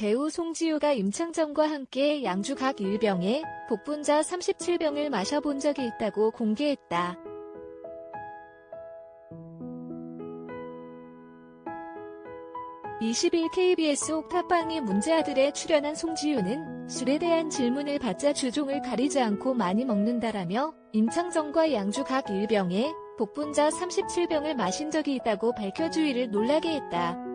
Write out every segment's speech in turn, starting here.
배우 송지효가 임창정과 함께 양주 각 1병에 복분자 37병을 마셔본 적이 있다고 공개했다. 20일 KBS 옥탑방의 문제아들에 출연한 송지효는 술에 대한 질문을 받자 주종을 가리지 않고 많이 먹는다라며 임창정과 양주 각 1병에 복분자 37병을 마신 적이 있다고 밝혀 주위를 놀라게 했다.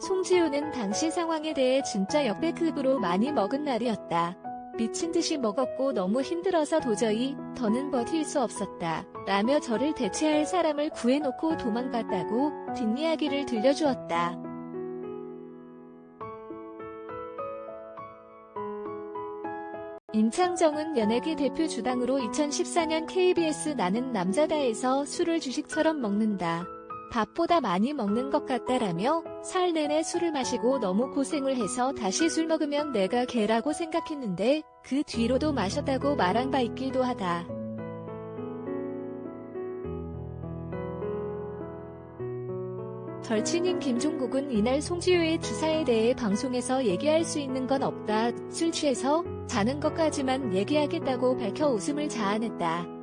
송지효는 당시 상황에 대해 진짜 역대급으로 많이 먹은 날이었다. 미친 듯이 먹었고 너무 힘들어서 도저히 더는 버틸 수 없었다. 라며 저를 대체할 사람을 구해놓고 도망갔다고 뒷이야기를 들려주었다. 임창정은 연예계 대표 주당으로 2014년 KBS 나는 남자다에서 술을 주식처럼 먹는다. 밥보다 많이 먹는 것 같다라며 살 내내 술을 마시고 너무 고생을 해서 다시 술 먹으면 내가 개라고 생각했는데 그 뒤로도 마셨다고 말한 바 있기도 하다. 절친인 김종국은 이날 송지효의 주사에 대해 방송에서 얘기할 수 있는 건 없다. 술 취해서 자는 것까지만 얘기하겠다고 밝혀 웃음을 자아냈다.